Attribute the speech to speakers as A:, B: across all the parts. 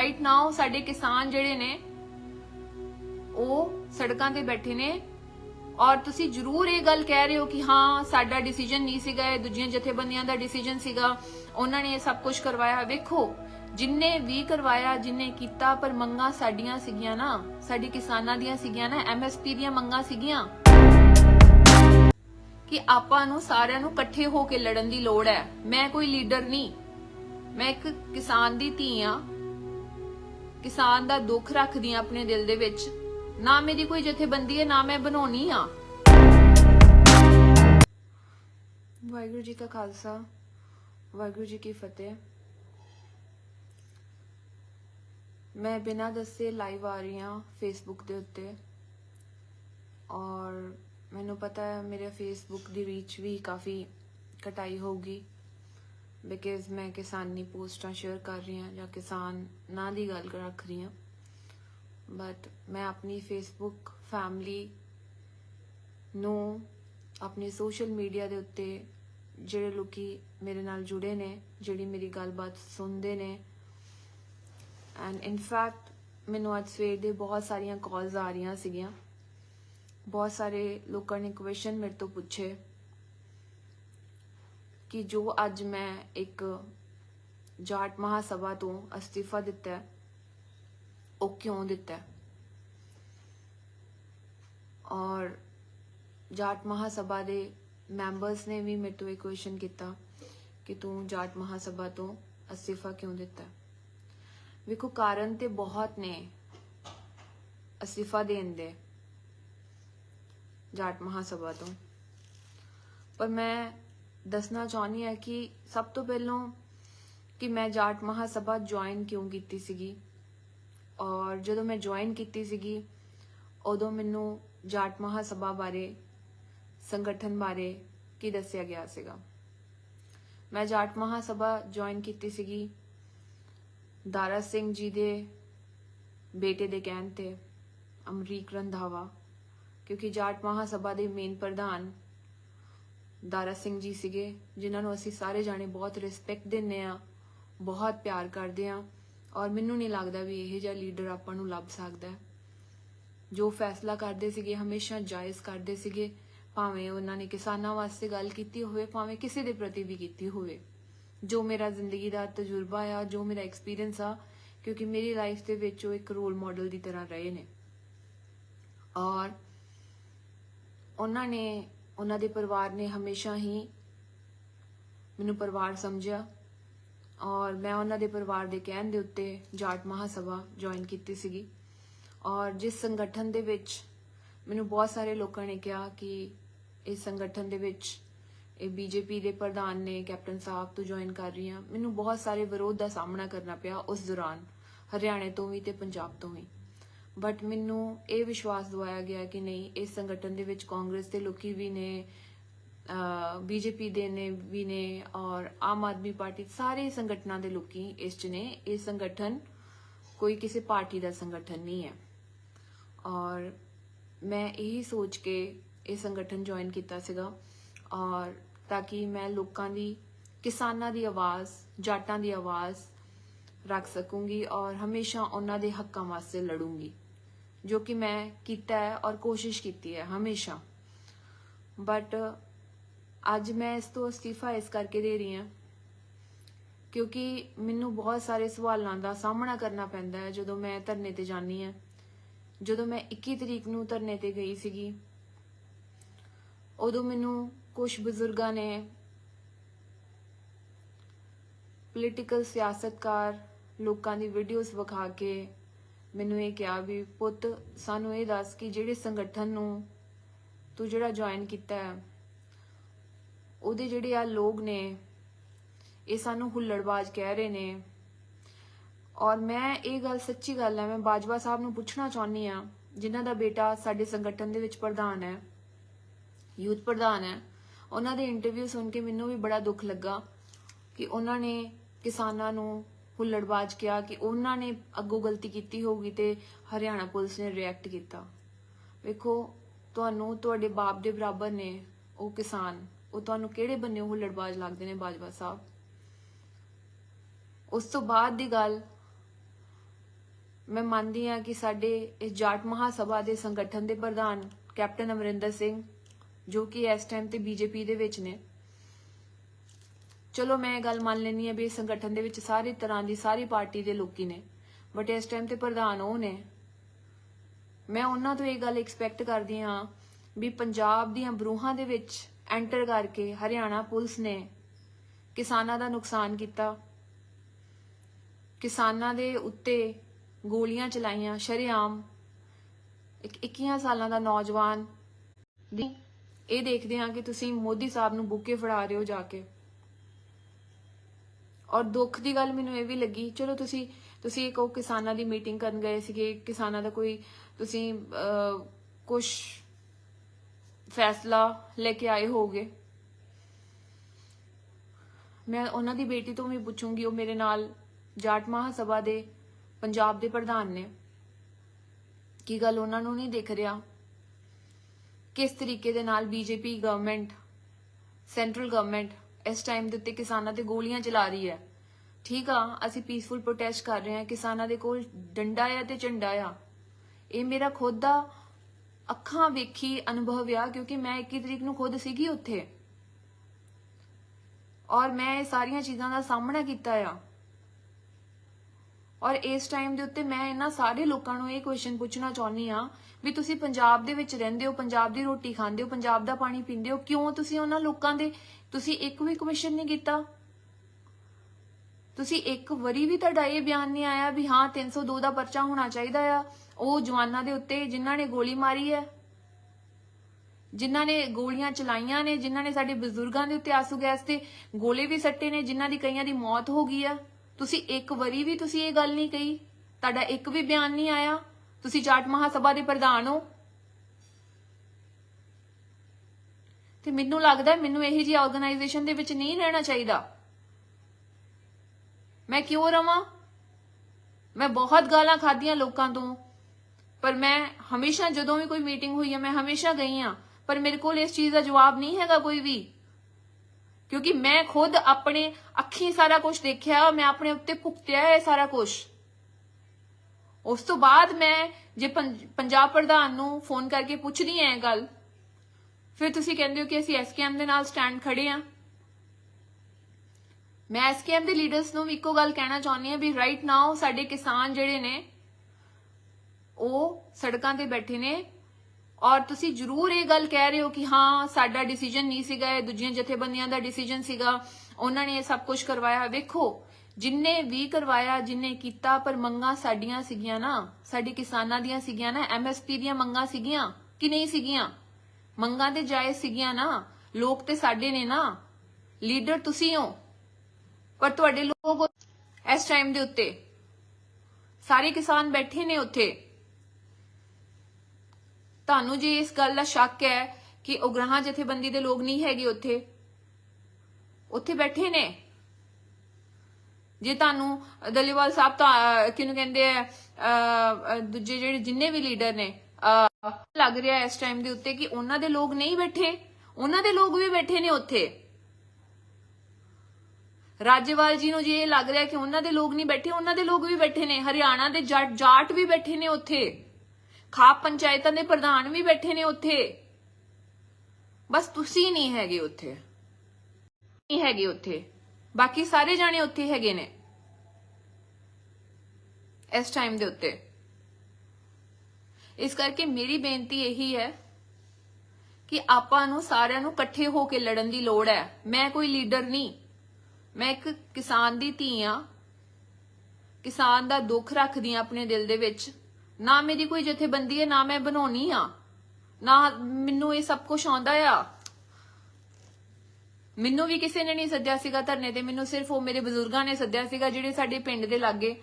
A: Right now ਸਾਡੇ ਕਿਸਾਨ ਜਿਹੜੇ ਨੇ, ਉਹ ਸੜਕਾਂ ਤੇ ਬੈਠੇ ਨੇ। ਔਰ ਤੁਸੀਂ ਜਰੂਰ ਇਹ ਗੱਲ ਕਹਿ ਰਹੇ ਹੋ ਕਿ ਹਾਂ, ਸਾਡਾ ਡਿਸੀਜਨ ਨਹੀਂ ਸੀਗਾ, ਇਹ ਦੂਜੀਆਂ ਜਥੇਬੰਦੀਆਂ ਦਾ ਡਿਸੀਜਨ ਸੀਗਾ। ਉਹਨਾਂ ਨੇ ਇਹ ਸਭ ਕੁਝ ਕਰਵਾਇਆ। ਵੇਖੋ ਜਿਨਨੇ ਵੀ ਕਰਵਾਇਆ ਜਿਨਨੇ ਕੀਤਾ, ਪਰ ਮੰਗਾਂ ਸਾਡੀਆਂ ਸੀਗੀਆਂ ਨਾ, ਸਾਡੀ ਕਿਸਾਨਾਂ ਦੀਆਂ ਸੀਗੀਆਂ ਨਾ ਐਮਐਸਪੀ ਦੀਆਂ ਮੰਗਾਂ ਸੀਗੀਆਂ। ਕਿ ਆਪਾਂ ਨੂੰ ਸਾਰਿਆਂ ਨੂੰ ਇਕੱਠੇ ਹੋ ਕੇ ਲੜਨ ਦੀ ਲੋੜ ਹੈ। ਮੈਂ ਕੋਈ ਲੀਡਰ ਨਹੀਂ। ਮੈਂ ਇੱਕ ਕਿਸਾਨ ਦੀ ਧੀ ਆ ਕਿਸਾਨ ਦਾ ਦੁੱਖ ਰੱਖਦੀ ਆ ਆਪਣੇ ਦਿਲ ਦੇ ਵਿੱਚ। ਨਾ ਮੇਰੀ ਕੋਈ ਜਥੇਬੰਦੀ ਹੈ ਨਾ ਮੈਂ ਬਣਾਉਣੀ ਆ। ਵਾਹਿਗੁਰੂ ਜੀ ਕਾ ਖਾਲਸਾ, ਵਾਹਿਗੁਰੂ ਜੀ ਕੀ ਫਤਿਹ। ਮੈਂ ਬਿਨਾਂ ਦੱਸੇ ਲਾਈਵ ਆ ਰਹੀ ਹਾਂ ਫੇਸਬੁੱਕ ਦੇ ਉੱਤੇ। ਔਰ ਮੈਨੂੰ ਪਤਾ ਹੈ ਮੇਰੇ ਫੇਸਬੁੱਕ ਦੀ ਰੀਚ ਵੀ ਕਾਫੀ ਕਟਾਈ ਹੋਊਗੀ। ਬਿਕਾਜ਼ ਮੈਂ ਕਿਸਾਨੀ ਪੋਸਟਾਂ ਸ਼ੇਅਰ ਕਰ ਰਹੀ ਹਾਂ ਜਾਂ ਕਿਸਾਨ ਨਾਂ ਦੀ ਗੱਲ ਰੱਖ ਰਹੀ ਹਾਂ। ਬਟ ਮੈਂ ਆਪਣੀ ਫੇਸਬੁੱਕ ਫੈਮਿਲੀ ਨੂੰ ਆਪਣੇ ਸੋਸ਼ਲ ਮੀਡੀਆ ਦੇ ਉੱਤੇ ਜਿਹੜੇ ਲੋਕੀ ਮੇਰੇ ਨਾਲ ਜੁੜੇ ਨੇ, ਜਿਹੜੀ ਮੇਰੀ ਗੱਲਬਾਤ ਸੁਣਦੇ ਨੇ। ਐਂਡ ਇਨ ਫੈਕਟ ਮੈਨੂੰ ਅੱਜ ਸਵੇਰ ਦੇ ਬਹੁਤ ਸਾਰੀਆਂ ਕਾਲਸ ਆ ਰਹੀਆਂ ਸੀਗੀਆਂ। ਬਹੁਤ ਸਾਰੇ ਲੋਕਾਂ ਨੇ ਕੁਐਸਚਨ ਮੇਰੇ ਤੋਂ ਪੁੱਛੇ। ਕਿ ਜੋ ਅੱਜ ਮੈਂ ਇੱਕ ਜਾਟ ਮਹਾਸਭਾ ਤੋਂ ਅਸਤੀਫਾ ਦਿੱਤਾ ਉਹ ਕਿਉਂ ਦਿੱਤਾ ਔਰ ਜਾਟ ਮਹਾਸਭਾ ਦੇ ਮੈਂਬਰਸ ਨੇ ਵੀ ਮੇਰੇ ਤੋਂ ਇਹ ਕੁਐਸਚਨ ਕੀਤਾ ਕਿ ਤੂੰ ਜਾਟ ਮਹਾਸਭਾ ਤੋਂ ਅਸਤੀਫਾ ਕਿਉਂ ਦਿੱਤਾ ਵੇਖੋ, ਕਾਰਨ ਤੇ ਬਹੁਤ ਨੇ ਅਸਤੀਫਾ ਦੇਣ ਦੇ ਜਾਟ ਮਹਾਸਭਾ ਤੋਂ। ਪਰ ਮੈਂ ਦੱਸਣਾ ਚਾਹੁੰਦੀ ਹਾਂ ਕਿ ਸਭ ਤੋਂ ਪਹਿਲਾਂ ਕਿ ਮੈਂ ਜਾਟ ਮਹਾਸਭਾ ਜੁਆਇਨ ਕਿਉਂ ਕੀਤੀ ਸੀਗੀ? ਔਰ ਜਦੋਂ ਮੈਂ ਜੁਆਇਨ ਕੀਤੀ ਸੀਗੀ, ਉਦੋਂ ਮੈਨੂੰ ਜਾਟ ਮਹਾਸਭਾ ਬਾਰੇ, ਸੰਗਠਨ ਬਾਰੇ ਕੀ ਦੱਸਿਆ ਗਿਆ ਸੀਗਾ? ਮੈਂ ਜਾਟ ਮਹਾਸਭਾ ਜੁਆਇਨ ਕੀਤੀ ਸੀਗੀ ਦਾਰਾ ਸਿੰਘ ਜੀ ਦੇ ਬੇਟੇ ਦੇ ਕਹਿਣ ਤੇ, ਅਮਰੀਕ ਰੰਧਾਵਾ, ਕਿਉਂਕਿ ਜਾਟ ਮਹਾਸਭਾ ਦੇ ਮੇਨ ਪ੍ਰਧਾਨ ਦਾਰਾ ਸਿੰਘ ਜੀ ਸੀਗੇ, ਜਿਨ੍ਹਾਂ ਨੂੰ ਅਸੀਂ ਸਾਰੇ ਜਾਣੇ ਬਹੁਤ ਰਿਸਪੈਕਟ ਦਿੰਨੇ ਆ ਬਹੁਤ ਪਿਆਰ ਕਰਦੇ ਆ ਔਰ ਮੈਨੂੰ ਨਹੀਂ ਲੱਗਦਾ ਵੀ ਇਹ ਜਿਹਾ ਲੀਡਰ ਆਪਾਂ ਨੂੰ ਲੱਭ ਸਕਦਾ ਜੋ ਫੈਸਲਾ ਕਰਦੇ ਸੀਗੇ, ਹਮੇਸ਼ਾ ਜਾਇਜ਼ ਕਰਦੇ ਸੀਗੇ, ਭਾਵੇਂ ਉਹਨਾਂ ਨੇ ਕਿਸਾਨਾਂ ਵਾਸਤੇ ਗੱਲ ਕੀਤੀ ਹੋਵੇ, ਭਾਵੇਂ ਕਿਸੇ ਦੇ ਪ੍ਰਤੀ ਵੀ ਕੀਤੀ ਹੋਵੇ। ਜੋ ਮੇਰਾ ਜ਼ਿੰਦਗੀ ਦਾ ਤਜਰਬਾ ਆ, ਜੋ ਮੇਰਾ ਐਕਸਪੀਰੀਅੰਸ ਆ, ਕਿਉਂਕਿ ਮੇਰੀ ਲਾਈਫ ਦੇ ਵਿੱਚ ਉਹ ਇੱਕ ਰੋਲ ਮਾਡਲ ਦੀ ਤਰ੍ਹਾਂ ਰਹੇ ਨੇ। ਔਰ ਉਹਨਾਂ ਨੇ ਉਹਨਾਂ ਦੇ ਪਰਿਵਾਰ ਨੇ ਹਮੇਸ਼ਾ ਹੀ ਮੈਨੂੰ ਪਰਿਵਾਰ ਸਮਝਿਆ ਔਰ ਮੈਂ ਉਹਨਾਂ ਦੇ ਪਰਿਵਾਰ ਦੇ ਕਹਿਣ ਦੇ ਉੱਤੇ ਜਾਟ ਮਹਾਸਭਾ ਜੁਆਇਨ ਕੀਤੀ ਸੀਗੀ। ਔਰ ਜਿਸ ਸੰਗਠਨ ਦੇ ਵਿੱਚ ਮੈਨੂੰ ਬਹੁਤ ਸਾਰੇ ਲੋਕਾਂ ਨੇ ਕਿਹਾ ਕਿ ਇਸ ਸੰਗਠਨ ਦੇ ਵਿੱਚ ਇਹ ਬੀਜੇਪੀ ਦੇ ਪ੍ਰਧਾਨ ਨੇ ਕੈਪਟਨ ਸਾਹਿਬ ਤੋਂ ਜੁਆਇਨ ਕਰ ਰਹੀ ਹਾਂ ਮੈਨੂੰ ਬਹੁਤ ਸਾਰੇ ਵਿਰੋਧ ਦਾ ਸਾਹਮਣਾ ਕਰਨਾ ਪਿਆ ਉਸ ਦੌਰਾਨ, ਹਰਿਆਣੇ ਤੋਂ ਵੀ ਤੇ ਪੰਜਾਬ ਤੋਂ ਵੀ। ਬਟ ਮੈਨੂੰ ਇਹ ਵਿਸ਼ਵਾਸ ਦਵਾਇਆ ਗਿਆ ਕਿ ਨਹੀਂ, ਇਸ ਸੰਗਠਨ ਦੇ ਵਿੱਚ ਕਾਂਗਰਸ ਦੇ ਲੋਕੀ ਵੀ ਨੇ ਬੀਜੇਪੀ ਦੇ ਨੇ ਵੀ ਨੇ ਔਰ ਆਮ ਆਦਮੀ ਪਾਰਟੀ ਸਾਰੇ ਸੰਗਠਨਾਂ ਦੇ ਲੋਕੀ ਇਸ ਚ ਨੇ। ਇਹ ਸੰਗਠਨ ਕੋਈ ਕਿਸੇ ਪਾਰਟੀ ਦਾ ਸੰਗਠਨ ਨਹੀਂ ਹੈ। ਔਰ ਮੈਂ ਇਹੀ ਸੋਚ ਕੇ ਇਹ ਸੰਗਠਨ ਜੁਆਇਨ ਕੀਤਾ ਸੀਗਾ ਔਰ ਤਾਂ ਕਿ ਮੈਂ ਲੋਕਾਂ ਦੀ, ਕਿਸਾਨਾਂ ਦੀ ਆਵਾਜ਼, ਜਾਟਾਂ ਦੀ ਆਵਾਜ਼ ਰੱਖ ਸਕੂੰਗੀ ਔਰ ਹਮੇਸ਼ਾ ਉਹਨਾਂ ਦੇ ਹੱਕਾਂ ਵਾਸਤੇ ਲੜੂੰਗੀ। ਜੋ ਕਿ ਮੈਂ ਕੀਤਾ ਹੈ ਔਰ ਕੋਸ਼ਿਸ਼ ਕੀਤੀ ਹੈ ਹਮੇਸ਼ਾ। ਬਟ ਅੱਜ ਮੈਂ ਇਸ ਤੋਂ ਅਸਤੀਫਾ ਇਸ ਕਰਕੇ ਦੇ ਰਹੀ ਹਾਂ ਕਿਉਂਕਿ ਮੈਨੂੰ ਬਹੁਤ ਸਾਰੇ ਸਵਾਲਾਂ ਦਾ ਸਾਹਮਣਾ ਕਰਨਾ ਪੈਂਦਾ ਹੈ ਜਦੋਂ ਮੈਂ ਧਰਨੇ ਤੇ ਜਾਂਦੀ ਹਾਂ। ਜਦੋਂ ਮੈਂ 21 ਤਰੀਕ ਨੂੰ ਧਰਨੇ ਤੇ ਗਈ ਸੀਗੀ, ਉਦੋਂ ਮੈਨੂੰ ਕੁਝ ਬਜ਼ੁਰਗਾਂ ਨੇ ਪੋਲੀਟੀਕਲ ਸਿਆਸਤਕਾਰ ਲੋਕਾਂ ਦੀ ਵੀਡੀਓਜ਼ ਵਿਖਾ ਕੇ ਮੈਨੂੰ ਇਹ ਕਿਹਾ ਵੀ ਪੁੱਤ, ਸਾਨੂੰ ਇਹ ਦੱਸ ਕਿ ਜਿਹੜੇ ਸੰਗਠਨ ਨੂੰ ਤੂੰ ਜਿਹੜਾ ਜੁਆਇਨ ਕੀਤਾ ਹੈ, ਉਹਦੇ ਜਿਹੜੇ ਆ ਲੋਕ ਨੇ, ਇਹ ਸਾਨੂੰ ਹੁੱਲੜਬਾਜ਼ ਕਹਿ ਰਹੇ ਨੇ। ਔਰ ਮੈਂ ਇਹ ਗੱਲ ਸੱਚੀ ਗੱਲ ਹੈ, ਮੈਂ ਬਾਜਵਾ ਸਾਹਿਬ ਨੂੰ ਪੁੱਛਣਾ ਚਾਹੁੰਦੀ ਆ ਜਿਨ੍ਹਾਂ ਦਾ ਬੇਟਾ ਸਾਡੇ ਸੰਗਠਨ ਦੇ ਵਿੱਚ ਪ੍ਰਧਾਨ ਹੈ, ਯੂਥ ਪ੍ਰਧਾਨ ਹੈ, ਉਹਨਾਂ ਦੇ ਇੰਟਰਵਿਊ ਸੁਣ ਕੇ ਮੈਨੂੰ ਵੀ ਬੜਾ ਦੁੱਖ ਲੱਗਾ ਕਿ ਉਹਨਾਂ ਨੇ ਕਿਸਾਨਾਂ ਨੂੰ ਹੁੱਲੜਬਾਜ਼ ਕਿਹਾ ਕਿ ਉਹਨਾਂ ਨੇ ਅੱਗੋਂ ਗਲਤੀ ਕੀਤੀ ਹੋਊਗੀ ਤੇ ਹਰਿਆਣਾ ਪੁਲਿਸ ਨੇ ਰਿਐਕਟ ਕੀਤਾ। ਵੇਖੋ, ਤੁਹਾਨੂੰ ਤੁਹਾਡੇ ਬਾਪ ਦੇ ਬਰਾਬਰ ਨੇ ਉਹ ਕਿਸਾਨ। ਉਹ ਤੁਹਾਨੂੰ ਕਿਹੜੇ ਬੰਨੇ ਹੁੱਲੜਬਾਜ਼ ਲੱਗਦੇ ਨੇ, ਬਾਜਵਾ ਸਾਹਿਬ? ਉਸ ਤੋਂ ਬਾਅਦ ਦੀ ਗੱਲ, ਮੈਂ ਮੰਨਦੀ ਹਾਂ ਕਿ ਸਾਡੇ ਇਸ ਜਾਟ ਮਹਾਸਭਾ ਦੇ ਸੰਗਠਨ ਦੇ ਪ੍ਰਧਾਨ ਕੈਪਟਨ ਅਮਰਿੰਦਰ ਸਿੰਘ, ਜੋ ਕਿ ਇਸ ਟਾਈਮ ਤੇ ਬੀਜੇਪੀ ਦੇ ਵਿੱਚ ਨੇ ਚਲੋ ਮੈਂ ਇਹ ਗੱਲ ਮੰਨ ਲੈਣੀ ਹੈ ਵੀ ਇਸ ਸੰਗਠਨ ਦੇ ਵਿੱਚ ਸਾਰੀ ਤਰ੍ਹਾਂ ਦੀ ਸਾਰੀ ਪਾਰਟੀ ਦੇ ਲੋਕੀ ਨੇ ਬਟ ਇਸ ਟਾਈਮ ਤੇ ਪ੍ਰਧਾਨ ਉਹ ਨੇ। ਮੈਂ ਉਹਨਾਂ ਤੋਂ ਇਹ ਗੱਲ ਐਕਸਪੈਕਟ ਕਰਦੀ ਹਾਂ ਵੀ ਪੰਜਾਬ ਦੀਆਂ ਬਰੂਹਾਂ ਦੇ ਵਿੱਚ ਐਂਟਰ ਕਰਕੇ ਹਰਿਆਣਾ ਪੁਲਿਸ ਨੇ ਕਿਸਾਨਾਂ ਦਾ ਨੁਕਸਾਨ ਕੀਤਾ। ਕਿਸਾਨਾਂ ਦੇ ਉੱਤੇ ਗੋਲੀਆਂ ਚਲਾਈਆਂ, ਸ਼ਰੇਆਮ ਇੱਕ 21 ਸਾਲਾਂ ਦਾ ਨੌਜਵਾਨ ਇਹ ਦੇਖਦੇ ਹਾਂ ਕਿ ਤੁਸੀਂ ਮੋਦੀ ਸਾਹਿਬ ਨੂੰ ਬੁੱਕੇ ਫੜਾ ਰਹੇ ਹੋ ਜਾ ਕੇ। ਔਰ ਦੁੱਖ ਦੀ ਗੱਲ ਮੈਨੂੰ ਇਹ ਵੀ ਲੱਗੀ, ਚਲੋ ਤੁਸੀਂ ਤੁਸੀਂ ਇੱਕ ਉਹ ਕਿਸਾਨਾਂ ਦੀ ਮੀਟਿੰਗ ਕਰਨ ਗਏ ਸੀਗੇ, ਕਿਸਾਨਾਂ ਦਾ ਕੋਈ ਤੁਸੀਂ ਕੁਝ ਫੈਸਲਾ ਲੈ ਕੇ ਆਏ ਹੋਗੇ ਮੈਂ ਉਹਨਾਂ ਦੀ ਬੇਟੀ ਤੋਂ ਵੀ ਪੁੱਛੂੰਗੀ, ਉਹ ਮੇਰੇ ਨਾਲ ਜਾਟ ਮਹਾਸਭਾ ਦੇ ਪੰਜਾਬ ਦੇ ਪ੍ਰਧਾਨ ਨੇ। ਕੀ ਗੱਲ ਉਹਨਾਂ ਨੂੰ ਨਹੀਂ ਦਿਖ ਰਿਹਾ? ਕਿਸ ਤਰੀਕੇ ਦੇ ਨਾਲ ਬੀਜੇਪੀ ਗਵਰਨਮੈਂਟ ਸੈਂਟਰਲ ਗਵਰਨਮੈਂਟ ਇਸ ਟਾਈਮ ਦੇ ਉੱਤੇ ਕਿਸਾਨਾਂ ਤੇ ਗੋਲੀਆਂ ਚਲਾ ਰਹੀ ਹੈ। ਠੀਕ ਆ, ਅਸੀਂ ਪੀਸਫੁਲ ਪ੍ਰੋਟੈਸਟ ਕਰ ਰਹੇ ਹਾਂ, ਕਿਸਾਨਾਂ ਦੇ ਕੋਲ ਡੰਡਾ ਆ ਤੇ ਝੰਡਾ ਆ। ਇਹ ਮੇਰਾ ਖੁਦ ਦਾ ਅੱਖਾਂ ਵੇਖੀ ਅਨੁਭਵ ਆ, ਕਿਉਂਕਿ ਮੈਂ 21 ਤਰੀਕ ਨੂੰ ਖੁਦ ਸੀਗੀ ਉੱਥੇ। ਔਰ ਮੈਂ ਇਹ ਸਾਰੀਆਂ ਚੀਜ਼ਾਂ ਦਾ ਸਾਹਮਣਾ ਕੀਤਾ ਆ। ਔਰ ਇਸ ਟਾਈਮ ਦੇ ਉੱਤੇ ਮੈਂ ਇਹਨਾਂ ਸਾਰੇ ਲੋਕਾਂ ਨੂੰ ਇਹ ਕੁਐਸਚਨ ਪੁੱਛਣਾ ਚਾਹੁੰਦੀ ਆ ਵੀ ਤੁਸੀਂ ਪੰਜਾਬ ਦੇ ਵਿੱਚ ਰਹਿੰਦੇ ਹੋ, ਪੰਜਾਬ ਦੀ ਰੋਟੀ ਖਾਂਦੇ ਹੋ, ਪੰਜਾਬ ਦਾ ਪਾਣੀ ਪੀਂਦੇ ਹੋ, ਕਿਉਂ ਤੁਸੀਂ ਉਹਨਾਂ ਲੋਕਾਂ ਦੇ ਤੁਸੀਂ ਇੱਕ ਵੀ ਕਮਿਸ਼ਨ ਨਹੀਂ ਕੀਤਾ। ਤੁਸੀਂ ਇੱਕ ਵਾਰੀ ਵੀ ਤੁਹਾਡਾ ਇਹ ਬਿਆਨ ਨਹੀਂ ਆਇਆ ਵੀ ਹਾਂ 302 ਦਾ ਪਰਚਾ ਹੋਣਾ ਚਾਹੀਦਾ ਆ। ਉਹ ਜਵਾਨਾਂ ਦੇ ਉੱਤੇ ਜਿਨ੍ਹਾਂ ਨੇ ਗੋਲੀ ਮਾਰੀ ਹੈ, ਜਿਨ੍ਹਾਂ ਨੇ ਗੋਲੀਆਂ ਚਲਾਈਆਂ ਨੇ, ਜਿਨ੍ਹਾਂ ਨੇ ਸਾਡੇ ਬਜ਼ੁਰਗਾਂ ਦੇ ਉੱਤੇ ਆਸੂ ਗੈਸ ਤੇ ਗੋਲੇ ਵੀ ਸੱਟੇ ਨੇ, ਜਿਨ੍ਹਾਂ ਦੀ ਕਈਆਂ ਦੀ ਮੌਤ ਹੋ ਗਈ ਆ ਤੁਸੀਂ ਇੱਕ ਵਾਰੀ ਵੀ ਤੁਸੀਂ ਇਹ ਗੱਲ ਨਹੀਂ ਕਹੀ। ਤੁਹਾਡਾ ਇੱਕ ਵੀ ਬਿਆਨ ਨਹੀਂ ਆਇਆ। ਤੁਸੀਂ ਜਾਟ ਮਹਾਸਭਾ ਦੇ ਪ੍ਰਧਾਨ ਹੋ। ਤੇ ਮੈਨੂੰ ਲੱਗਦਾ ਮੈਨੂੰ ਇਹੋ ਜਿਹੀ ਆਰਗੇਨਾਈਜੇਸ਼ਨ ਦੇ ਵਿੱਚ ਨਹੀਂ ਰਹਿਣਾ ਚਾਹੀਦਾ। ਮੈਂ ਕਿਉਂ ਰਵਾਂ? ਮੈਂ ਬਹੁਤ ਗਾਲਾਂ ਖਾਧੀਆਂ ਲੋਕਾਂ ਤੋਂ। ਪਰ ਮੈਂ ਹਮੇਸ਼ਾ ਜਦੋਂ ਵੀ ਕੋਈ ਮੀਟਿੰਗ ਹੋਈ ਹੈ ਮੈਂ ਹਮੇਸ਼ਾ ਗਈ ਆ। ਪਰ ਮੇਰੇ ਕੋਲ ਇਸ ਚੀਜ਼ ਦਾ ਜਵਾਬ ਨਹੀਂ ਹੈਗਾ ਕੋਈ ਵੀ। ਕਿਉਂਕਿ ਮੈਂ ਖੁਦ ਆਪਣੇ ਅੱਖੀਂ ਸਾਰਾ ਕੁਝ ਦੇਖਿਆ ਔਰ ਮੈਂ ਆਪਣੇ ਉੱਤੇ ਭੁਗਤਿਆ ਹੈ ਇਹ ਸਾਰਾ ਕੁਝ ਉਸ ਤੋਂ ਬਾਅਦ ਮੈਂ ਜੇ ਪੰਜ- ਪੰਜਾਬ ਪ੍ਰਧਾਨ ਨੂੰ ਫੋਨ ਕਰਕੇ ਪੁੱਛਦੀ ਐ ਇਹ ਗੱਲ ਫਿਰ ਤੁਸੀਂ ਕਹਿੰਦੇ ਹੋ ਕਿ ਅਸੀਂ ਐਸਕੇਐਮ ਦੇ ਨਾਲ ਸਟੈਂਡ ਖੜੇ ਆ ਮੈਂ ਐਸਕੇਐਮ ਦੇ ਲੀਡਰਸ ਨੂੰ ਵੀ ਇੱਕੋ ਗੱਲ ਕਹਿਣਾ ਚਾਹੁੰਦੀ ਹਾਂ ਵੀ ਰਾਈਟ ਨਾਓ ਸਾਡੇ ਕਿਸਾਨ ਜਿਹੜੇ ਨੇ, ਉਹ ਸੜਕਾਂ ਤੇ ਬੈਠੇ ਨੇ ਔਰ ਤੁਸੀਂ ਜਰੂਰ ਇਹ ਗੱਲ ਕਹਿ ਰਹੇ ਹੋ ਕਿ ਹਾਂ, ਸਾਡਾ ਡਿਸੀਜਨ ਨਹੀਂ ਸੀਗਾ, ਇਹ ਦੂਜੀਆਂ ਜਥੇਬੰਦੀਆਂ ਦਾ ਡਿਸੀਜਨ ਸੀਗਾ, ਉਹਨਾਂ ਨੇ ਇਹ ਸਭ ਕੁਝ ਕਰਵਾਇਆ। ਵੇਖੋ, ਜਿੰਨੇ ਵੀ ਕਰਵਾਇਆ ਜਿਨਨੇ ਕੀਤਾ, ਪਰ ਮੰਗਾਂ ਸਾਡੀਆਂ ਸੀਗੀਆਂ ਨਾ, ਸਾਡੇ ਕਿਸਾਨਾਂ ਦੀਆਂ ਸੀਗੀਆਂ ਨਾ ਐਮਐਸਪੀ ਦੀਆਂ ਮੰਗਾਂ ਸੀਗੀਆਂ ਕਿ ਨਹੀਂ ਸੀਗੀਆਂ? ਮੰਗਾਂ ਤੇ ਜਾਇਜ਼ ਸੀਗੀਆਂ ਨਾ ਲੋਕ ਤੇ ਸਾਡੇ ਨੇ ਨਾ ਲੀਡਰ ਤੁਸੀਂ ਹੋ। ਪਰ ਤੁਹਾਡੇ ਲੋਕ ਇਸ ਟਾਈਮ ਦੇ ਉੱਤੇ ਸਾਰੇ ਕਿਸਾਨ ਬੈਠੇ ਨੇ ਉੱਥੇ। ਤੁਹਾਨੂੰ ਜੇ ਇਸ ਗੱਲ ਦਾ ਸ਼ੱਕ ਹੈ ਕਿ ਉਗਰਾਹਾਂ ਜਥੇਬੰਦੀ ਦੇ ਲੋਕ ਨਹੀਂ ਹੈਗੇ ਉੱਥੇ ਉੱਥੇ ਬੈਠੇ ਨੇ। ਜੇ ਤੁਹਾਨੂੰ ਦਲੀਵਾਲ ਸਾਹਿਬ ਤਾਂ ਕਿਹਨੂੰ ਕਹਿੰਦੇ ਆ ਅਹ, ਦੂਜੇ ਜਿਹੜੇ ਜਿੰਨੇ ਵੀ ਲੀਡਰ ਨੇ ਲੱਗ ਰਿਹਾ ਇਸ ਟਾਈਮ ਦੇ ਉੱਤੇ ਕਿ ਉਹਨਾਂ ਦੇ ਲੋਕ ਨਹੀਂ ਬੈਠੇ, ਉਹਨਾਂ ਦੇ ਲੋਕ ਵੀ ਬੈਠੇ ਨੇ ਉੱਥੇ। ਰਾਜੇਵਾਲ ਜੀ ਨੂੰ ਜੇ ਇਹ ਲੱਗ ਰਿਹਾ ਕਿ ਉਹਨਾਂ ਦੇ ਲੋਕ ਨਹੀਂ ਬੈਠੇ, ਉਹਨਾਂ ਦੇ ਲੋਕ ਵੀ ਬੈਠੇ ਨੇ। ਹਰਿਆਣਾ ਦੇ ਜੱਟ ਜਾਟ ਵੀ ਬੈਠੇ ਨੇ ਉੱਥੇ। ਖਾਪ ਪੰਚਾਇਤਾਂ ਦੇ ਪ੍ਰਧਾਨ ਵੀ ਬੈਠੇ ਨੇ ਉੱਥੇ। ਬਸ ਤੁਸੀਂ ਨਹੀਂ ਹੈਗੇ ਉੱਥੇ। ਨਹੀਂ ਹੈਗੇ ਉੱਥੇ। ਬਾਕੀ ਸਾਰੇ ਜਾਣੇ ਉੱਥੇ ਹੈਗੇ ਨੇ। ਇਸ ਟਾਈਮ ਦੇ ਉੱਤੇ। ਇਸ ਕਰਕੇ ਮੇਰੀ ਬੇਨਤੀ ਇਹੀ ਹੈ ਕਿ ਆਪਾਂ ਨੂੰ ਸਾਰਿਆਂ ਨੂੰ ਇਕੱਠੇ ਹੋ ਕੇ ਲੜਨ ਦੀ ਲੋੜ ਹੈ। ਮੈਂ ਕੋਈ ਲੀਡਰ ਨਹੀਂ। ਮੈਂ ਇੱਕ ਕਿਸਾਨ ਦੀ ਧੀ ਆ ਕਿਸਾਨ ਦਾ ਦੁੱਖ ਰੱਖਦੀ ਆ ਆਪਣੇ ਦਿਲ ਦੇ ਵਿੱਚ। ਨਾ ਮੇਰੀ ਕੋਈ ਜਥੇਬੰਦੀ ਹੈ, ਨਾ ਮੈਂ ਬਣਾਉਣੀ ਆ ਨਾ ਮੈਨੂੰ ਇਹ ਸਭ ਕੁਝ ਆਉਂਦਾ ਆ। ਮੈਨੂੰ ਵੀ ਕਿਸੇ ਨੇ ਨਹੀਂ ਸੱਦਿਆ ਸੀਗਾ ਧਰਨੇ ਤੇ। ਮੈਨੂੰ ਸਿਰਫ ਉਹ ਮੇਰੇ ਬਜ਼ੁਰਗਾਂ ਨੇ ਸੱਦਿਆ ਸੀਗਾ ਜਿਹੜੇ ਸਾਡੇ ਪਿੰਡ ਦੇ ਲਾਗੇ,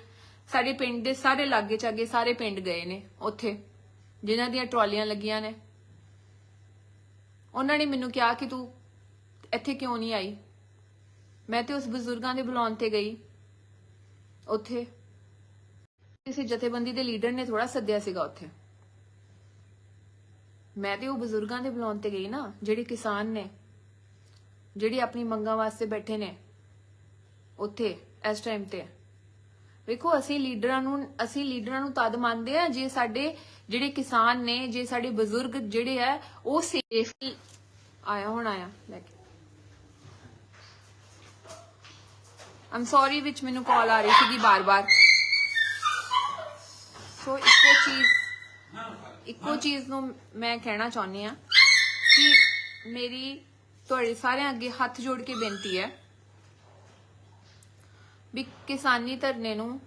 A: ਸਾਡੇ ਪਿੰਡ ਦੇ ਸਾਰੇ ਲਾਗੇ ਚਾਗੇ ਸਾਰੇ ਪਿੰਡ ਗਏ ਨੇ ਉੱਥੇ। ਜਿਨ੍ਹਾਂ ਦੀਆਂ ਟਰਾਲੀਆਂ ਲੱਗੀਆਂ ਨੇ। ਉਹਨਾਂ ਨੇ ਮੈਨੂੰ ਕਿਹਾ ਕਿ ਤੂੰ ਇੱਥੇ ਕਿਉਂ ਨਹੀਂ ਆਈ? ਮੈਂ ਤੇ ਉਸ ਬਜ਼ੁਰਗਾਂ ਦੇ ਬੁਲਾਉਣ ਤੇ ਗਈ। ਉੱਥੇ ਕਿਸੇ ਜਥੇਬੰਦੀ ਦੇ ਲੀਡਰ ਨੇ ਥੋੜਾ ਸੱਦਿਆ ਸੀਗਾ ਉੱਥੇ। ਮੈਂ ਤੇ ਉਹ ਬਜ਼ੁਰਗਾਂ ਦੇ ਬੁਲਾਉਣ ਤੇ ਗਈ ਨਾ, ਜਿਹੜੇ ਕਿਸਾਨ ਨੇ, ਜਿਹੜੇ ਆਪਣੀ ਮੰਗਾਂ ਵਾਸਤੇ ਬੈਠੇ ਨੇ, ਉੱਥੇ, ਇਸ ਟਾਈਮ ਤੇ। ਵੇਖੋ, ਅਸੀਂ ਲੀਡਰਾਂ ਨੂੰ, ਅਸੀਂ ਲੀਡਰਾਂ ਨੂੰ ਤਦ ਮੰਨਦੇ ਆ ਜੇ ਸਾਡੇ ਜਿਹੜੇ ਕਿਸਾਨ ਨੇ, ਜੇ ਸਾਡੇ ਬਜ਼ੁਰਗ ਜਿਹੜੇ ਆ ਉਹ ਸੇਫ ਆਇਆ ਹੁਣ ਆਇਆ ਲੈ ਕੇ। ਆਮ ਸੌਰੀ ਵਿੱਚ ਮੈਨੂੰ ਕਾਲ ਆ ਰਹੀ ਸੀਗੀ ਬਾਰ-ਬਾਰ। ਸੋ ਇੱਕੋ ਚੀਜ਼ ਇੱਕੋ ਚੀਜ਼ ਨੂੰ ਮੈਂ ਕਹਿਣਾ ਚਾਹੁੰਦੀ ਆ ਕਿ ਮੇਰੀ, ਤੁਹਾਡੇ ਸਾਰਿਆਂ ਅੱਗੇ ਹੱਥ ਜੋੜ ਕੇ ਬੇਨਤੀ ਹੈ ਵੀ ਕਿਸਾਨੀ ਧਰਨੇ ਨੂੰ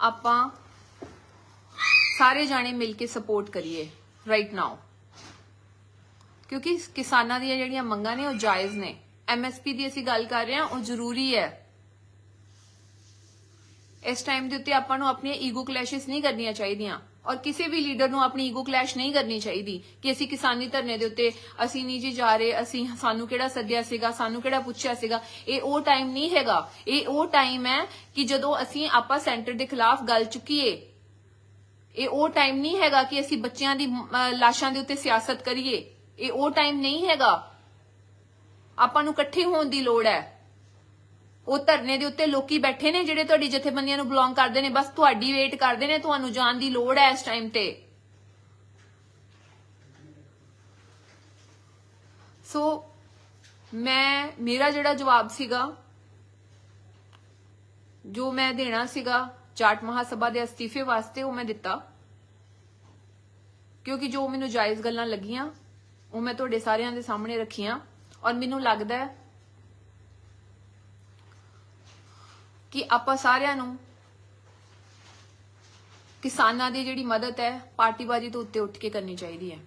A: ਆਪਾਂ ਸਾਰੇ ਜਾਣੇ ਮਿਲ ਕੇ ਸਪੋਰਟ ਕਰੀਏ ਰਾਈਟ ਨਾਓ ਕਿਉਂਕਿ ਕਿਸਾਨਾਂ ਦੀਆਂ ਜਿਹੜੀਆਂ ਮੰਗਾਂ ਨੇ ਉਹ ਜਾਇਜ਼ ਨੇ। ਐਮਐਸਪੀ ਦੀ ਅਸੀਂ ਗੱਲ ਕਰ ਰਹੇ ਹਾਂ, ਉਹ ਜ਼ਰੂਰੀ ਹੈ। ਇਸ ਟਾਈਮ ਦੇ ਉੱਤੇ ਆਪਾਂ ਨੂੰ ਆਪਣੀਆਂ ਈਗੋ ਕਲੈਸ਼ਸ ਨਹੀਂ ਕਰਨੀਆਂ ਚਾਹੀਦੀਆਂ। ਔਰ ਕਿਸੇ ਵੀ ਲੀਡਰ ਨੂੰ ਆਪਣੀ ਈਗੋ ਕਲੈਸ਼ ਨਹੀਂ ਕਰਨੀ ਚਾਹੀਦੀ ਕਿ ਅਸੀਂ ਕਿਸਾਨੀ ਧਰਨੇ ਦੇ ਉੱਤੇ ਅਸੀਂ ਨਹੀਂ ਜੀ ਜਾ ਰਹੇ, ਅਸੀਂ ਸਾਨੂੰ ਕਿਹੜਾ ਸੱਦਿਆ ਸੀਗਾ, ਸਾਨੂੰ ਕਿਹੜਾ ਪੁੱਛਿਆ ਸੀਗਾ। ਇਹ ਉਹ ਟਾਈਮ ਨਹੀਂ ਹੈਗਾ। ਇਹ ਉਹ ਟਾਈਮ ਹੈ ਕਿ ਜਦੋਂ ਅਸੀਂ ਆਪਾਂ ਸੈਂਟਰ ਦੇ ਖਿਲਾਫ ਗੱਲ ਚੁੱਕੀਏ, ਇਹ ਉਹ ਟਾਈਮ ਨਹੀਂ ਹੈਗਾ ਕਿ ਅਸੀਂ ਬੱਚਿਆਂ ਦੀ ਲਾਸ਼ਾਂ ਦੇ ਉੱਤੇ ਸਿਆਸਤ ਕਰੀਏ। ਇਹ ਉਹ ਟਾਈਮ ਨਹੀਂ ਹੈਗਾ। ਆਪਾਂ ਨੂੰ ਇਕੱਠੇ ਹੋਣ ਦੀ ਲੋੜ ਹੈ। ਉਹ ਧਰਨੇ ਦੇ ਉੱਤੇ ਲੋਕੀ ਬੈਠੇ ਨੇ ਜਿਹੜੇ ਤੁਹਾਡੀ ਜਥੇਬੰਦੀਆਂ ਨੂੰ ਬਿਲੋਂਗ ਕਰਦੇ ਨੇ, ਬਸ ਤੁਹਾਡੀ ਵੇਟ ਕਰਦੇ ਨੇ, ਤੁਹਾਨੂੰ ਜਾਣ ਦੀ ਲੋੜ ਹੈ ਇਸ ਟਾਈਮ ਤੇ। ਸੋ ਮੈਂ, ਮੇਰਾ ਜਿਹੜਾ ਜਵਾਬ ਸੀਗਾ, ਜੋ ਮੈਂ ਦੇਣਾ ਸੀਗਾ ਜਾਟ ਮਹਾਸਭਾ ਦੇ ਅਸਤੀਫੇ ਵਾਸਤੇ, ਉਹ ਮੈਂ ਦਿੱਤਾ। ਕਿਉਂਕਿ ਜੋ ਮੈਨੂੰ ਜਾਇਜ਼ ਗੱਲਾਂ ਲੱਗੀਆਂ, ਉਹ ਮੈਂ ਤੁਹਾਡੇ ਸਾਰਿਆਂ ਦੇ ਸਾਹਮਣੇ ਰੱਖੀਆਂ। ਔਰ ਮੈਨੂੰ ਲੱਗਦਾ ਹੈ ਕਿ ਆਪਾਂ ਸਾਰਿਆਂ ਨੂੰ ਕਿਸਾਨਾਂ ਦੀ ਜਿਹੜੀ ਮਦਦ ਹੈ, ਪਾਰਟੀਬਾਜ਼ੀ ਤੋਂ ਉੱਤੇ ਉੱਠ ਕੇ ਕਰਨੀ ਚਾਹੀਦੀ ਹੈ।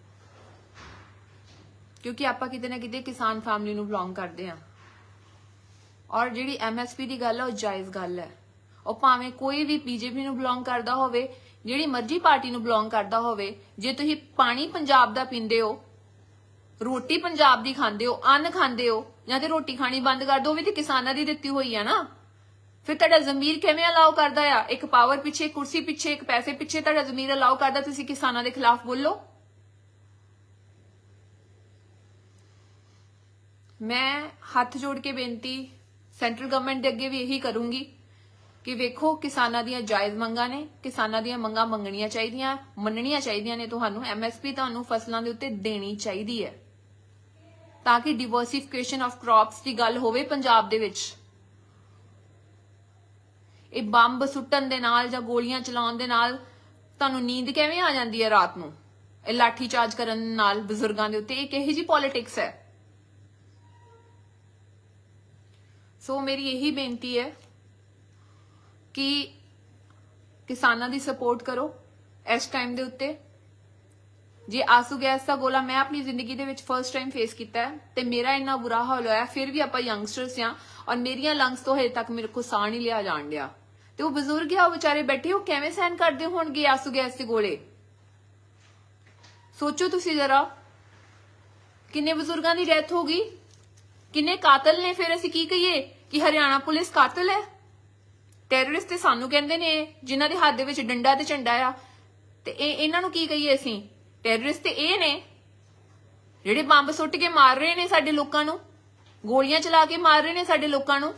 A: ਕਿਉਂਕਿ ਆਪਾਂ ਕਿਤੇ ਨਾ ਕਿਤੇ ਕਿਸਾਨ ਫੈਮਿਲੀ ਨੂੰ ਬਿਲੋਂਗ ਕਰਦੇ ਆ ਔਰ ਜਿਹੜੀ ਐਮਐਸਪੀ ਦੀ ਗੱਲ ਹੈ, ਉਹ ਜਾਇਜ਼ ਗੱਲ ਹੈ। ਉਹ ਭਾਵੇਂ ਕੋਈ ਵੀ ਬੀਜੇਪੀ ਨੂੰ ਬਿਲੋਂਗ ਕਰਦਾ ਹੋਵੇ, ਜਿਹੜੀ ਮਰਜ਼ੀ ਪਾਰਟੀ ਨੂੰ ਬਿਲੋਂਗ ਕਰਦਾ ਹੋਵੇ, ਜੇ ਤੁਸੀਂ ਪਾਣੀ ਪੰਜਾਬ ਦਾ ਪੀਂਦੇ ਹੋ, ਰੋਟੀ ਪੰਜਾਬ ਦੀ ਖਾਂਦੇ ਹੋ, ਅੰਨ ਖਾਂਦੇ ਹੋ, ਜਾਂ ਤੇ ਰੋਟੀ ਖਾਣੀ ਬੰਦ ਕਰ ਦੋ ਵੀ ਤੇ ਕਿਸਾਨਾਂ ਦੀ ਦਿੱਤੀ ਹੋਈ ਆ ਨਾ। ਫਿਰ ਤੁਹਾਡਾ ਜ਼ਮੀਰ ਕਿਵੇਂ ਅਲਾਉ ਕਰਦਾ ਆ? ਇੱਕ ਪਾਵਰ ਪਿੱਛੇ, ਕੁਰਸੀ ਪਿੱਛੇ, ਇੱਕ ਪੈਸੇ ਪਿੱਛੇ ਤੁਹਾਡਾ ਜ਼ਮੀਰ ਅਲਾਉ ਕਰਦਾ? ਤੁਸੀਂ ਕਿਸਾਨਾਂ ਦੇ ਖਿਲਾਫ ਬੋਲੋ। ਮੈਂ ਹੱਥ ਜੋੜ ਕੇ ਬੇਨਤੀ ਸੈਂਟਰਲ ਗਵਰਨਮੈਂਟ ਦੇ ਅੱਗੇ ਵੀ ਇਹੀ ਕਰੂੰਗੀ ਕਿ ਵੇਖੋ, ਕਿਸਾਨਾਂ ਦੀਆਂ ਜਾਇਜ਼ ਮੰਗਾਂ ਨੇ, ਕਿਸਾਨਾਂ ਦੀਆਂ ਮੰਗਾਂ ਮੰਗਣੀਆਂ ਚਾਹੀਦੀਆਂ, ਮੰਨਣੀਆਂ ਚਾਹੀਦੀਆਂ ਨੇ ਤੁਹਾਨੂੰ ਐਮਐਸਪੀ ਤੁਹਾਨੂੰ ਫਸਲਾਂ ਦੇ ਉੱਤੇ ਦੇਣੀ ਚਾਹੀਦੀ ਹੈ। ਤਾਂ ਕਿ ਡਿਵਰਸਿਫਿਕੇਸ਼ਨ ਆਫ ਕ੍ਰੌਪਸ ਦੀ ਗੱਲ ਹੋਵੇ ਪੰਜਾਬ ਦੇ ਵਿੱਚ। ਇਹ ਬੰਬ ਸੁੱਟਣ ਦੇ ਨਾਲ ਜਾਂ ਗੋਲੀਆਂ ਚਲਾਉਣ ਦੇ ਨਾਲ ਤੁਹਾਨੂੰ ਨੀਂਦ ਕਿਵੇਂ ਆ ਜਾਂਦੀ ਹੈ ਰਾਤ ਨੂੰ? ਇਹ ਲਾਠੀ ਚਾਰਜ ਕਰਨ ਨਾਲ ਬਜ਼ੁਰਗਾਂ ਦੇ ਉੱਤੇ ਇਹ ਕਿਹੋ ਜੀ ਪੋਲਿਟਿਕਸ ਹੈ? ਸੋ ਮੇਰੀ ਇਹੀ ਬੇਨਤੀ ਹੈ ਕਿ ਕਿਸਾਨਾਂ ਦੀ ਸਪੋਰਟ ਕਰੋ ਇਸ ਟਾਈਮ ਦੇ ਉੱਤੇ। ਜੇ ਆਸੂ ਗੈਸ ਦਾ ਗੋਲਾ ਮੈਂ ਆਪਣੀ ਜ਼ਿੰਦਗੀ ਦੇ ਵਿੱਚ ਫਰਸਟ ਟਾਈਮ ਫੇਸ ਕੀਤਾ ਤੇ ਮੇਰਾ ਇੰਨਾ ਬੁਰਾ ਹਾਲ ਹੋਇਆ, ਫਿਰ ਵੀ ਆਪਾਂ ਯੰਗਸਟਰਸ ਆ ਔਰ ਮੇਰੀਆਂ ਲੰਗਸ ਤੋਂ ਹਜੇ ਤੱਕ ਮੇਰੇ ਕੋ ਸਾਹ ਨਹੀਂ ਲਿਆ ਜਾਣ ਡਿਆ। ਤੇ ਉਹ ਬਜ਼ੁਰਗ ਆ, ਉਹ ਵਿਚਾਰੇ ਬੈਠੇ, ਉਹ ਕਿਵੇਂ ਸਹਿਨ ਕਰਦੇ ਹੋਣਗੇ ਆਸੂ ਗੈਸ ਦੇ ਗੋਲੇ? ਸੋਚੋ ਤੁਸੀਂ ਜ਼ਰਾ, ਕਿੰਨੇ ਬਜ਼ੁਰਗਾਂ ਦੀ ਡੈਥ ਹੋ ਗਈ? ਕਿੰਨੇ ਕਾਤਲ ਨੇ? ਫਿਰ ਅਸੀਂ ਕੀ ਕਹੀਏ ਕਿ ਹਰਿਆਣਾ ਪੁਲਿਸ ਕਾਤਲ ਹੈ? ਟੈਰਰਿਸਟ ਤੇ ਸਾਨੂੰ ਕਹਿੰਦੇ ਨੇ ਜਿਨ੍ਹਾਂ ਦੇ ਹੱਥ ਦੇ ਵਿੱਚ ਡੰਡਾ ਤੇ ਝੰਡਾ ਆ। ਤੇ ਇਹ, ਇਹਨਾਂ ਨੂੰ ਕੀ ਕਹੀਏ ਅਸੀਂ? ਟੈਰਰਿਸਟ ਤੇ ਇਹ ਨੇ, ਜਿਹੜੇ ਬੰਬ ਸੁੱਟ ਕੇ ਮਾਰ ਰਹੇ ਨੇ ਸਾਡੇ ਲੋਕਾਂ ਨੂੰ, ਗੋਲੀਆਂ ਚਲਾ ਕੇ ਮਾਰ ਰਹੇ ਨੇ ਸਾਡੇ ਲੋਕਾਂ ਨੂੰ।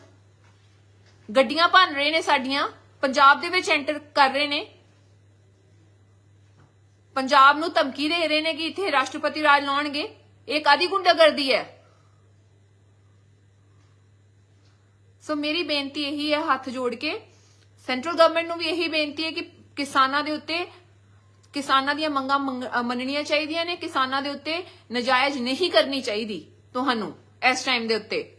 A: ਗੱਡੀਆਂ ਭੰਨ ਰਹੇ ਨੇ ਸਾਡੀਆਂ। ਪੰਜਾਬ ਦੇ ਵਿੱਚ ਐਂਟਰ ਕਰ ਰਹੇ ਨੇ। ਪੰਜਾਬ ਨੂੰ ਧਮਕੀ ਦੇ ਰਹੇ ਨੇ ਕਿ ਇੱਥੇ ਰਾਸ਼ਟਰਪਤੀ ਰਾਜ ਲਾਉਣਗੇ। ਇਹ ਕਾਦੀ ਗੁੰਡਾਗਰਦੀ ਹੈ? ਸੋ ਮੇਰੀ ਬੇਨਤੀ ਇਹੀ ਹੈ ਹੱਥ ਜੋੜ ਕੇ। ਸੈਂਟਰਲ ਗਵਰਨਮੈਂਟ ਨੂੰ ਵੀ ਇਹੀ ਬੇਨਤੀ ਹੈ ਕਿ ਕਿਸਾਨਾਂ ਦੇ ਉੱਤੇ, ਕਿਸਾਨਾਂ ਦੀਆਂ ਮੰਗਾਂ ਮੰਨਣੀਆਂ ਚਾਹੀਦੀਆਂ ਨੇ। ਕਿਸਾਨਾਂ ਦੇ ਉੱਤੇ ਨਜਾਇਜ਼ ਨਹੀਂ ਕਰਨੀ ਚਾਹੀਦੀ ਤੁਹਾਨੂੰ ਇਸ ਟਾਈਮ ਦੇ ਉੱਤੇ।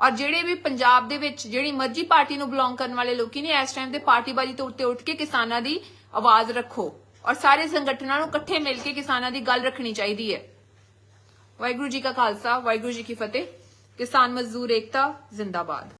A: ਔਰ ਜਿਹੜੇ ਵੀ ਪੰਜਾਬ ਦੇ ਵਿੱਚ ਜਿਹੜੀ ਮਰਜ਼ੀ ਪਾਰਟੀ ਨੂੰ ਬਿਲੋਂਗ ਕਰਨ ਵਾਲੇ ਲੋਕੀ ਨੇ, ਇਸ ਟਾਈਮ ਤੇ ਪਾਰਟੀਬਾਜ਼ੀ ਤੋਂ ਉੱਤੇ ਉੱਠ ਕੇ ਕਿਸਾਨਾਂ ਦੀ ਆਵਾਜ਼ ਰੱਖੋ। ਔਰ ਸਾਰੇ ਸੰਗਠਨਾਂ ਨੂੰ ਇਕੱਠੇ ਮਿਲ ਕੇ ਕਿਸਾਨਾਂ ਦੀ ਗੱਲ ਰੱਖਣੀ ਚਾਹੀਦੀ ਹੈ। ਵਾਹਿਗੁਰੂ ਜੀ ਕਾ ਖਾਲਸਾ, ਵਾਹਿਗੁਰੂ ਜੀ ਕੀ ਫਤਿਹ। ਕਿਸਾਨ ਮਜ਼ਦੂਰ ਏਕਤਾ, ਜ਼ਿੰਦਾਬਾਦ।